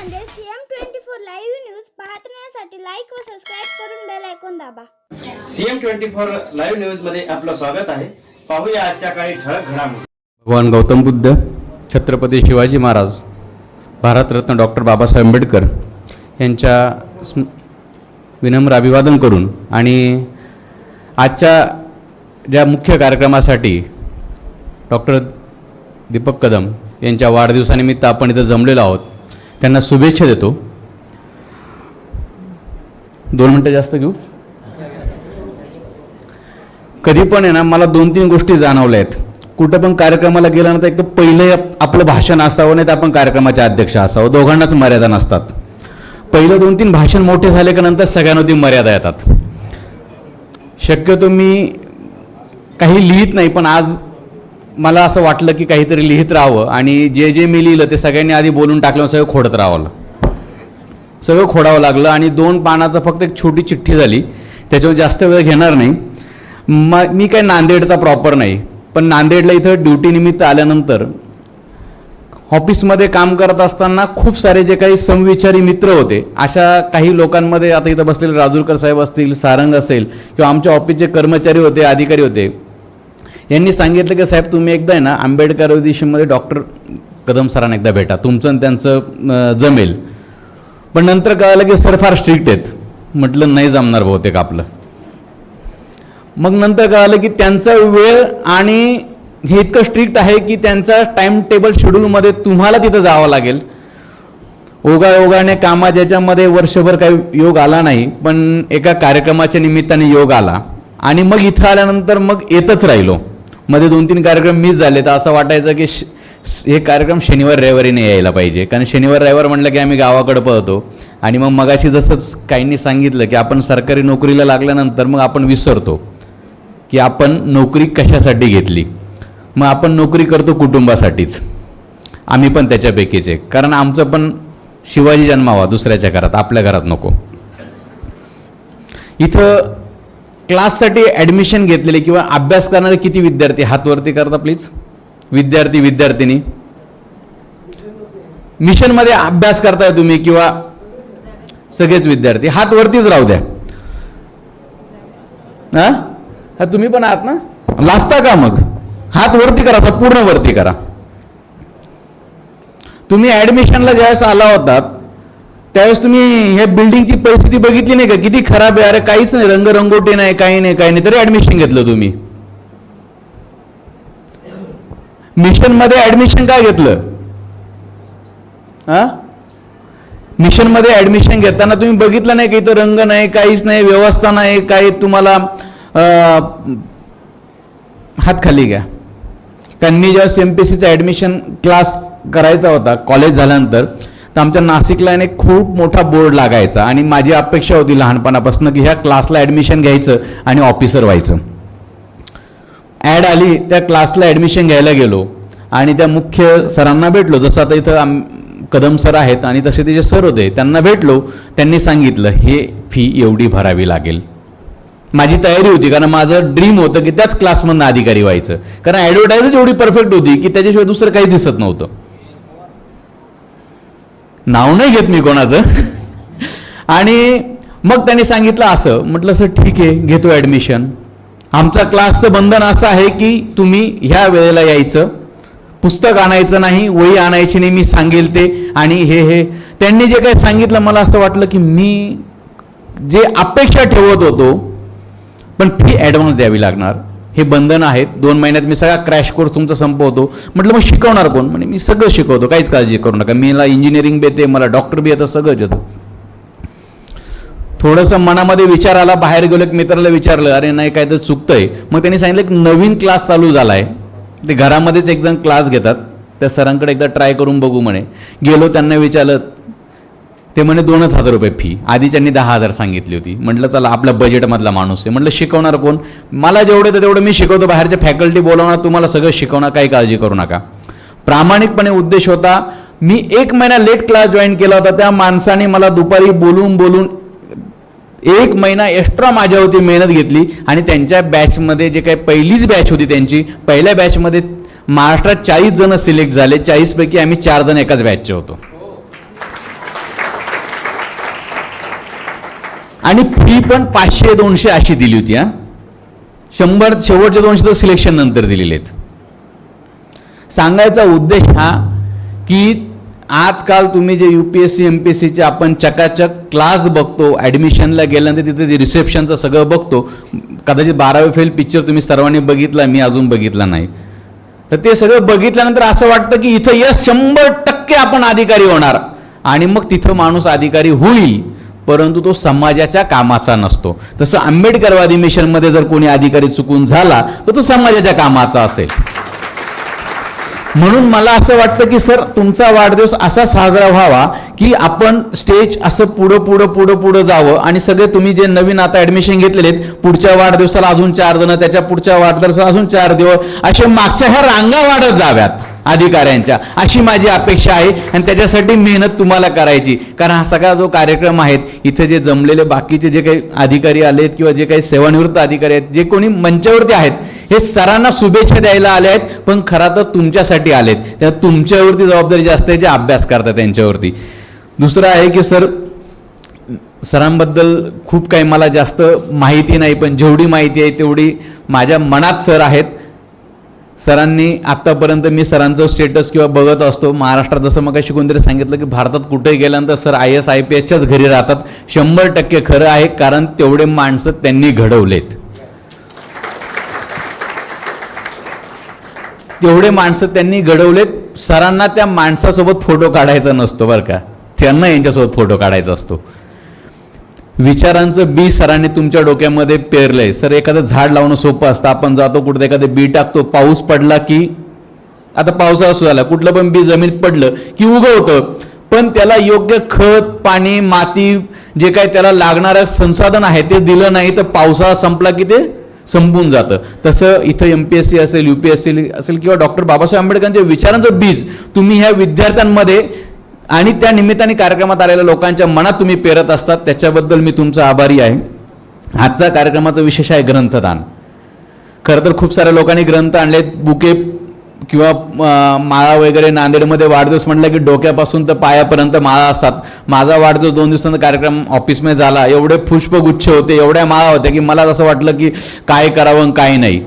Nanded CM twenty four live news पाहण्यासाठी like व subscribe करून बेल ऐकून दाबा. सीएम ट्वेंटी फोर लाईव्ह न्यूजमध्ये आपलं स्वागत आहे. पाहूया आजच्या काही ठळक घडामोडी. भगवान गौतम बुद्ध छत्रपती शिवाजी महाराज भारतरत्न डॉक्टर बाबासाहेब आंबेडकर यांच्या स्म विनम्र अभिवादन करून आणि आजच्या ज्या मुख्य कार्यक्रमासाठी डॉक्टर दीपक कदम यांच्या वाढदिवसानिमित्त आपण इथं जमलेलो आहोत. त्यांना शुभेच्छा देतो. दोन मिनटं जास्त घेऊ. कधी पण आहे ना मला दोन तीन गोष्टी जाणवल्या आहेत. कुठं पण कार्यक्रमाला गेल्यानंतर एक तर पहिलं आपलं भाषण असावं नाही तर आपण कार्यक्रमाचे अध्यक्ष असावं. दोघांनाच मर्यादा नसतात. पहिलं दोन तीन भाषण मोठे झाले का नंतर सगळ्यांवरती मर्यादा येतात. शक्यतो मी काही लिहित नाही पण आज मला असं वाटलं की काहीतरी लिहित राहावं आणि जे जे मी लिहिलं ते सगळ्यांनी आधी बोलून टाकलं सगळं खोडत राहावं सगळं खोडावं लागलं आणि दोन पानाचं फक्त एक छोटी चिठ्ठी झाली. त्याच्यावर जास्त वेळ घेणार नाही. म मी काय नांदेडचा प्रॉपर नाही. पण नांदेडला इथं ड्युटीनिमित्त आल्यानंतर ऑफिसमध्ये काम करत असताना खूप सारे जे काही समविचारी मित्र होते अशा काही लोकांमध्ये आता इथं बसलेले राजूरकर साहेब असतील सारंग असेल किंवा आमच्या ऑफिसचे कर्मचारी होते अधिकारी होते यांनी सांगितलं की साहेब तुम्ही एकदा आहे ना आंबेडकर दिशेमध्ये डॉक्टर कदम सरांना एकदा भेटा. तुमचं आणि त्यांचं जमेल. पण नंतर कळालं की सर फार स्ट्रिक्ट आहेत. म्हटलं नाही जमणार बहुतेक आपलं. मग नंतर कळालं की त्यांचा वेळ आणि हे इतकं स्ट्रिक्ट आहे की त्यांचा टाइम टेबल शेड्यूलमध्ये तुम्हाला तिथं जावं लागेल. ओगा ओगाने कामा ज्याच्यामध्ये वर्षभर काही योग आला नाही पण एका कार्यक्रमाच्या निमित्ताने योग आला. आणि मग इथं आल्यानंतर मग येतच राहिलो. मध्ये दोन तीन कार्यक्रम मिस झाले तर असं वाटायचं की श- हे कार्यक्रम शनिवार रविवारी नाही यायला पाहिजे. कारण शनिवार रविवार म्हटलं की आम्ही गावाकडे पळतो. आणि मग मगाशी जसं काहींनी सांगितलं की आपण सरकारी नोकरीला लागल्यानंतर मग आपण विसरतो की आपण नोकरी कशासाठी घेतली? मग आपण नोकरी करतो कुटुंबासाठीच. आम्ही पण त्याच्यापैकीच आहे कारण आमचं पण शिवाजी जन्मावा दुसऱ्याच्या घरात आपल्या घरात नको. इथं क्लाससाठी ॲडमिशन घेतलेले किंवा अभ्यास करणारे किती विद्यार्थी? हातवरती करता प्लीज विद्यार्थी विद्यार्थिनी. मिशनमध्ये अभ्यास करताय तुम्ही किंवा सगळेच विद्यार्थी? हात वरतीच राहू द्या. हा? तुम्ही पण आहात ना? लाजता का मग? हात वरती करा पूर्ण वरती करा. तुम्ही ऍडमिशनला ज्यावेळेस आला होतात त्यावेळेस तुम्ही ह्या बिल्डिंगची परिस्थिती बघितली नाही का? किती खराब आहे. अरे काहीच नाही. रंग रंगोटे नाही काही नाही काही नाही. तरी ऍडमिशन घेतलं तुम्ही. मिशनमध्ये ऍडमिशन काय घेतलं? हा? मिशनमध्ये ऍडमिशन घेताना तुम्ही बघितलं नाही की इथं रंग नाही काहीच नाही व्यवस्था नाही काही तुम्हाला हात खाली घ्या. कारण मी जेव्हा एम पी सीचा ॲडमिशन क्लास करायचा होता कॉलेज झाल्यानंतर तर आमच्या नाशिकला एक खूप मोठा बोर्ड लागायचा आणि माझी अपेक्षा होती लहानपणापासून की ह्या क्लासला ॲडमिशन घ्यायचं आणि ऑफिसर व्हायचं. ॲड आली त्या क्लासला ॲडमिशन घ्यायला गेलो आणि त्या मुख्य सरांना भेटलो. जसं आता इथं आम कदम सर आहेत आणि तसे ते जे सर होते त्यांना भेटलो. त्यांनी सांगितलं हे फी एवढी भरावी लागेल. माझी तयारी होती कारण माझं ड्रीम होतं की त्याच क्लासमधनं अधिकारी व्हायचं. कारण ॲडव्हर्टाईजच एवढी परफेक्ट होती की त्याच्याशिवाय दुसरं काही दिसत नव्हतं. नाव नाही घेत मी कोणाचं. आणि मग त्यांनी सांगितलं असं म्हटलं सर ठीक आहे घेतो ॲडमिशन आमचा क्लासचं बंधन असं आहे की तुम्ही ह्या वेळेला यायचं. पुस्तक आणायचं नाही वही आणायची नाही मी सांगेल ते आणि हे हे. त्यांनी जे काही सांगितलं मला असं वाटलं की मी जे अपेक्षा ठेवत होतो पण फी ॲडव्हान्स द्यावी लागणार. हे बंधन आहेत. दोन महिन्यात मी सगळा क्रॅश कोर्स तुमचा संपवतो. म्हटलं मग शिकवणार कोण? म्हणजे मी सगळं शिकवतो. काहीच काळजी करू नका. मीला इंजिनिअरिंग बी येते मला डॉक्टर बी येतं सगळंच येतं. थोडंसं मनामध्ये विचार आला बाहेर गेलो एक मित्राला विचारलं अरे नाही काय तर चुकतंय. मग त्यांनी सांगितलं एक नवीन क्लास चालू झाला आहे ते घरामध्येच एक जण क्लास घेतात. त्या सरांकडे एकदा ट्राय करून बघू म्हणे. गेलो त्यांना विचारलं ते म्हणे दोनच हजार रुपये फी आधी त्यांनी दहा हजार सांगितली होती. म्हटलं चला आपल्या बजेटमधला माणूस आहे. म्हटलं शिकवणार कोण? मला जेवढं तर तेवढं मी शिकवतो. बाहेरच्या फॅकल्टी बोलवणार तुम्हाला सगळं शिकवणार काही काळजी करू नका. प्रामाणिकपणे उद्देश होता मी एक महिना लेट क्लास जॉईन केला होता. त्या माणसाने मला दुपारी बोलून बोलून एक महिना एक्स्ट्रा माझ्यावरती मेहनत घेतली आणि त्यांच्या बॅचमध्ये जे काही पहिलीच बॅच होती त्यांची पहिल्या बॅचमध्ये महाराष्ट्रात चाळीस जण सिलेक्ट झाले. चाळीसपैकी आम्ही चार जण एकाच बॅचचे होतो. आणि फी पण पाचशे दोनशे अशी दिली होती हा. शंभर शेवटचे दोनशे तर सिलेक्शन नंतर दिलेले आहेत. सांगायचा उद्देश हा की आजकाल तुम्ही जे U P S C M P S सीचे आपण चकाचक क्लास बघतो ॲडमिशनला गेल्यानंतर तिथे जे रिसेप्शनचं सगळं बघतो कदाचित बारावी फेल पिक्चर तुम्ही सर्वांनी बघितला मी अजून बघितला नाही. तर ते सगळं बघितल्यानंतर असं वाटतं की इथं यस शंभर टक्के आपण अधिकारी होणार. आणि मग तिथं माणूस अधिकारी होईल. परंतु तो समाजाच्या कामाचा नसतो. तसं आंबेडकरवादी मिशनमध्ये जर कोणी अधिकारी चुकून झाला तर तो समाजाच्या कामाचा असेल. म्हणून मला असं वाटतं की सर तुमचा वाढदिवस असा साजरा व्हावा की आपण स्टेज असं पुढं पुढं पुढं पुढं जावं आणि सगळे तुम्ही जे नवीन आता ऍडमिशन घेतलेले आहेत पुढच्या वाढदिवसाला अजून चार जण त्याच्या पुढच्या वाढदिवसाला अजून चार दिवस असे मागच्या ह्या रांगा वाढत जाव्यात. अधिकाऱ्यांच्या. अशी माझी अपेक्षा आहे आणि त्याच्यासाठी मेहनत तुम्हाला करायची. कारण हा सगळा जो कार्यक्रम आहेत इथे जे जमलेले बाकीचे जे काही अधिकारी आलेत किंवा जे काही सेवानिवृत्त अधिकारी आहेत जे कोणी मंचावरती आहेत हे सरांना शुभेच्छा द्यायला आले आहेत पण खरं तर तुमच्यासाठी आलेत. त्या तुमच्यावरती जबाबदारी जास्त आहे जे अभ्यास करतात त्यांच्यावरती. दुसरं आहे की सर सरांबद्दल खूप काही मला जास्त माहिती नाही पण जेवढी माहिती आहे तेवढी माझ्या मनात सर आहेत. सरांनी आत्तापर्यंत मी सरांचं स्टेटस किंवा बघत असतो. महाराष्ट्रात जसं मग शिकून तरी सांगितलं की भारतात कुठेही गेल्यानंतर sir I S I P एसच्याच घरी राहतात. शंभर टक्के खरं आहे कारण तेवढे माणसं त्यांनी घडवलेत. तेवढे माणसं त्यांनी घडवलेत सरांना त्या माणसासोबत फोटो काढायचा नसतो बरं का. त्यांना यांच्यासोबत फोटो काढायचा असतो. विचारांचं बी सरांनी तुमच्या डोक्यामध्ये पेरलंय. सर एखादं झाड लावणं सोपं असतं. आपण जातो कुठं एखादं बी टाकतो. पाऊस पडला की आता पावसाळा सुरू झाला. कुठलं पण बी जमिनीत पडलं की उगवतं. पण त्याला योग्य खत पाणी माती जे काही त्याला लागणारं संसाधन आहे ते दिलं नाही तर पावसाळा संपला की ते संपून जातं. तसं इथं एम पी एस सी असेल यू पी एस सी असेल किंवा डॉक्टर बाबासाहेब आंबेडकरांच्या विचारांचं बीज तुम्ही ह्या विद्यार्थ्यांमध्ये आणि त्या निमित्ताने कार्यक्रमात आलेल्या लोकांच्या मनात तुम्ही पेरत असतात. त्याच्याबद्दल मी तुमचा आभारी आहे. आजचा कार्यक्रमाचा विशेष आहे ग्रंथदान. खरं तर खूप साऱ्या लोकांनी ग्रंथ आणलेत. बुके किंवा माळा वगैरे नांदेडमध्ये वाढदिवस म्हटलं की डोक्यापासून तर पायापर्यंत माळा असतात. माझा वाढदिवस दोन दिवसांचा कार्यक्रम ऑफिसमध्ये झाला. एवढे पुष्पगुच्छ होते एवढ्या माळा होत्या की मला असं वाटलं की काय करावं आणि काय नाही.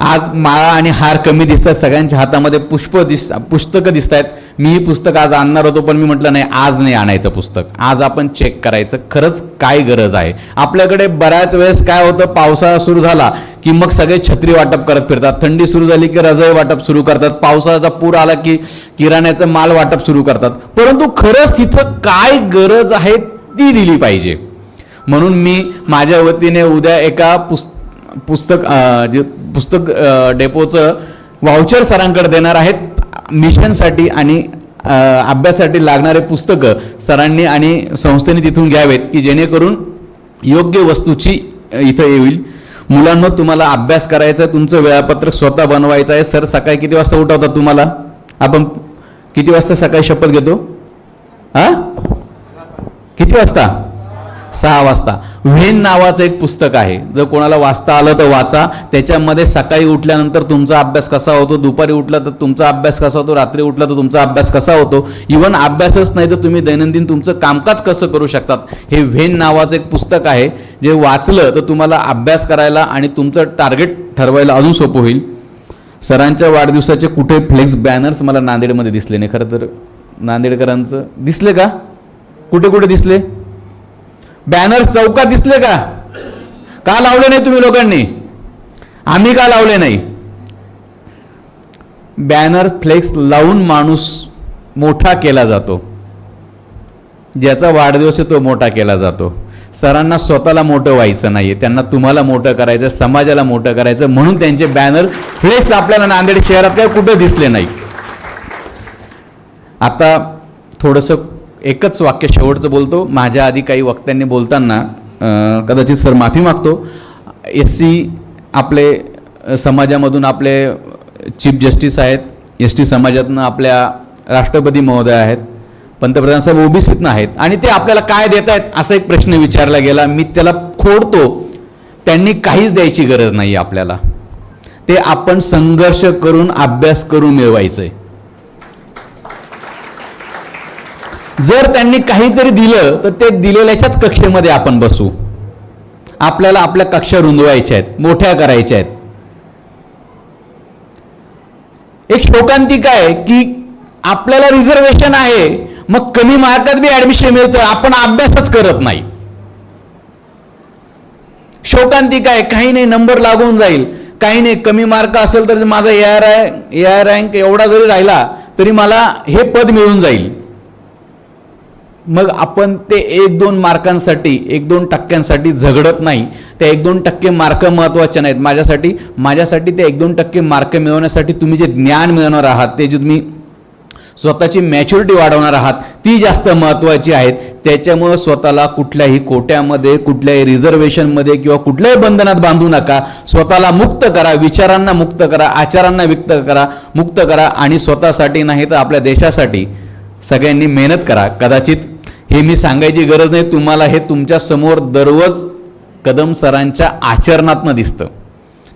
आज माळा आणि हार कमी दिसतात सगळ्यांच्या हातामध्ये पुष्प दिस पुस्तकं दिसत आहेत मी ही पुस्तक आज आणणार होतो पण मी म्हटलं नाही आज नाही आणायचं पुस्तक. आज आपण चेक करायचं. खरंच काय गरज आहे? आपल्याकडे बऱ्याच वेळेस काय होतं पावसाळा सुरू झाला की मग सगळे छत्री वाटप करत फिरतात. थंडी सुरू झाली की रजई वाटप सुरू करतात. पावसाचा पूर आला की किराण्याचं माल वाटप सुरू करतात. परंतु खरंच तिथं काय गरज आहे ती दिली पाहिजे. म्हणून मी माझ्या वतीने उद्या एका पुस्त पुस्तक जे पुस्तक डेपोचं वाउचर सरांकडे देणार आहेत. मिशनसाठी आणि अभ्यासासाठी लागणारे पुस्तकं सरांनी आणि संस्थेने तिथून घ्यावेत की जेणेकरून योग्य वस्तूची इथं येईल. मुलांना तुम्हाला अभ्यास करायचा आहे तुमचं वेळापत्रक स्वतः बनवायचं आहे. सर सकाळी किती वाजता उठवतात तुम्हाला? आपण किती वाजता सकाळी शपथ घेतो? हा किती वाजता? सहा वाजता. व्हेन नावाचं एक पुस्तक आहे. जर कोणाला वाचता आलं तर वाचा. त्याच्यामध्ये सकाळी उठल्यानंतर तुमचा अभ्यास कसा होतो? दुपारी उठला तर तुमचा अभ्यास कसा होतो? रात्री उठला तर तुमचा अभ्यास कसा होतो? इवन अभ्यासच नाही तर तुम्ही दैनंदिन तुमचं कामकाज कसं करू शकतात? हे व्हेन नावाचं एक पुस्तक आहे. जे वाचलं तर तुम्हाला अभ्यास करायला आणि तुमचं टार्गेट ठरवायला अजून सोपं होईल. सरांच्या वाढदिवसाचे कुठे फ्लेक्स बॅनर्स मला नांदेडमध्ये दिसले नाही. खरं तर नांदेडकरांचं दिसले का? कुठे कुठे दिसले? बॅनर चौकात दिसले का? का लावले नाही तुम्ही लोकांनी? आम्ही का लावले नाही? बॅनर फ्लेक्स लावून माणूस मोठा केला जातो. ज्याचा वाढदिवस आहे तो मोठा केला जातो. सरांना स्वतःला मोठं व्हायचं नाही त्यांना तुम्हाला मोठं करायचं समाजाला मोठं करायचं म्हणून त्यांचे बॅनर फ्लेक्स आपल्याला नांदेड शहरात काय कुठं दिसले नाही. आता थोडंसं एकच वाक्य शेवटचं बोलतो. माझ्या आधी काही वक्त्यांनी बोलताना कदाचित सर माफी मागतो. एस सी आपले समाजामधून आपले चीफ जस्टिस आहेत. एस टी समाजातनं आपल्या राष्ट्रपती महोदय आहेत. पंतप्रधान साहेब ओबीसीतनं आहेत. आणि ते आपल्याला काय देत आहेत असा एक प्रश्न विचारला गेला. मी त्याला खोडतो. त्यांनी काहीच द्यायची गरज नाही आपल्याला. ते आपण संघर्ष करून अभ्यास करून मिळवायचं आहे जर त्यांनी काहीतरी दिलं तर ते दिलेल्याच्याच कक्षेमध्ये आपण बसू. आपल्याला आपल्या कक्षा रुंदवायच्या आहेत मोठ्या करायच्या आहेत. एक शोकांतिका आहे की आपल्याला रिझर्वेशन आहे मग कमी मार्कात बी ऍडमिशन मिळतं आपण अभ्यासच करत नाही. शोकांतिका आहे काही नाही नंबर लागून जाईल. काही नाही कमी मार्क असेल तर माझा A R I A R rank एवढा जरी राहिला तरी मला हे पद मिळून जाईल. मग आपण ते एक दोन मार्कांसाठी एक दोन टक्क्यांसाठी झगडत नाही. ते एक दोन टक्के मार्क महत्त्वाचे नाहीत. माझ्यासाठी माझ्यासाठी ते एक दोन टक्के मार्क मिळवण्यासाठी तुम्ही जे ज्ञान मिळवणार आहात ते जे तुम्ही स्वतःची मॅच्युरिटी वाढवणार आहात ती जास्त महत्त्वाची आहेत. त्याच्यामुळं स्वतःला कुठल्याही कोट्यामध्ये कुठल्याही रिझर्वेशनमध्ये किंवा कुठल्याही बंधनात बांधू नका. स्वतःला मुक्त करा विचारांना मुक्त करा आचारांना व्यक्त करा मुक्त करा आणि स्वतःसाठी नाही तर आपल्या देशासाठी. सगळ्यांनी मेहनत करा. कदाचित हे मी सांगायची गरज नाही तुम्हाला हे तुमच्यासमोर दररोज कदम सरांच्या आचरणातनं दिसतं.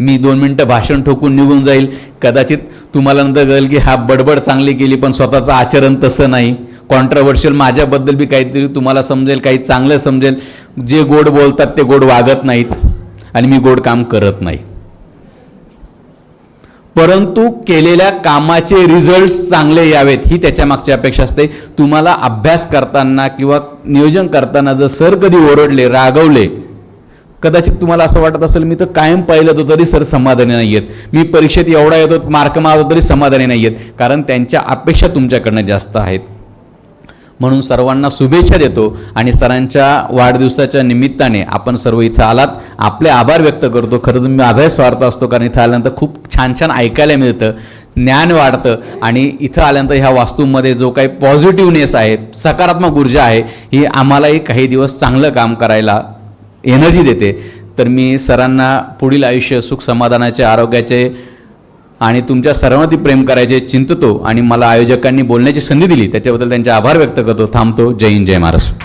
मी दोन मिनटं भाषण ठोकून निघून जाईल. कदाचित तुम्हाला नंतर कळेल की हा बडबड चांगली केली पण स्वतःचं आचरण तसं नाही. कॉन्ट्रवर्शियल माझ्याबद्दल बी काहीतरी तुम्हाला समजेल काही चांगलं समजेल. जे गोड बोलतात ते गोड वागत नाहीत आणि मी गोड काम करत नाही. परंतु केलेल्या कामाचे रिझल्ट चांगले यावेत ही त्याच्या मागची अपेक्षा असते. तुम्हाला अभ्यास करताना किंवा नियोजन करताना जर सर कधी ओरडले रागवले कदाचित तुम्हाला असं वाटत असेल मी तर कायम पाहिलं होतो तरी सर समाधानी नाही आहेत मी परीक्षेत एवढा येतो मार्क मारतो तरी समाधानी नाही आहेत कारण त्यांच्या अपेक्षा तुमच्याकडनं जास्त आहेत. म्हणून सर्वांना शुभेच्छा देतो आणि सरांच्या वाढदिवसाच्या निमित्ताने आपण सर्व इथं आलात. आपले आभार व्यक्त करतो. खरं तर माझाही स्वार्थ असतो कारण इथं आल्यानंतर खूप छान छान ऐकायला मिळतं ज्ञान वाढतं आणि इथं आल्यानंतर ह्या वास्तूमध्ये जो काही पॉझिटिव्हनेस आहे सकारात्मक ऊर्जा आहे ही आम्हालाही काही दिवस चांगलं काम करायला एनर्जी देते. तर मी सरांना पुढील आयुष्य सुख समाधानाचे आरोग्याचे आणि तुमच्या सर्वांवरती प्रेम करायचे चिंततो आणि मला आयोजकांनी बोलण्याची संधी दिली त्याच्याबद्दल त्यांचे आभार व्यक्त करतो. थांबतो. जय हिंद जय महाराष्ट्र.